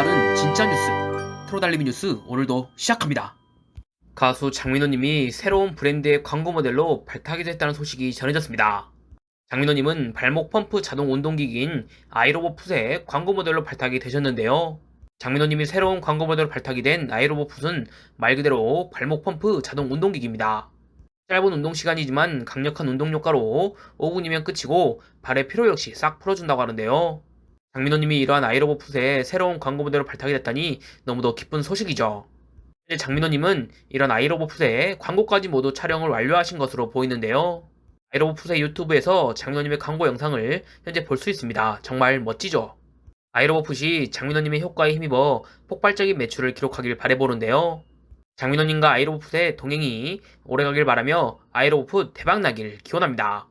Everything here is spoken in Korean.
빠른 진짜 뉴스 프로달리미 뉴스 오늘도 시작합니다. 가수 장민호님이 새로운 브랜드의 광고 모델로 발탁이 됐다는 소식이 전해졌습니다. 장민호님은 발목 펌프 자동 운동기기인 아이로보 풋의 광고 모델로 발탁이 되셨는데요. 장민호님이 새로운 광고 모델로 발탁이 된 아이로보 풋은 말 그대로 발목 펌프 자동 운동기기입니다. 짧은 운동 시간이지만 강력한 운동 효과로 5분이면 끝이고 발의 피로 역시 싹 풀어준다고 하는데요. 장민호님이 이러한 아이로보 풋의 새로운 광고 모델로 발탁이 됐다니 너무도 기쁜 소식이죠. 현재 장민호님은 이런 아이로보 풋의 광고까지 모두 촬영을 완료하신 것으로 보이는데요. 아이로보 풋의 유튜브에서 장민호님의 광고 영상을 현재 볼 수 있습니다. 정말 멋지죠? 아이로보 풋이 장민호님의 효과에 힘입어 폭발적인 매출을 기록하길 바래보는데요. 장민호님과 아이로보 풋의 동행이 오래가길 바라며 아이로보 풋 대박나길 기원합니다.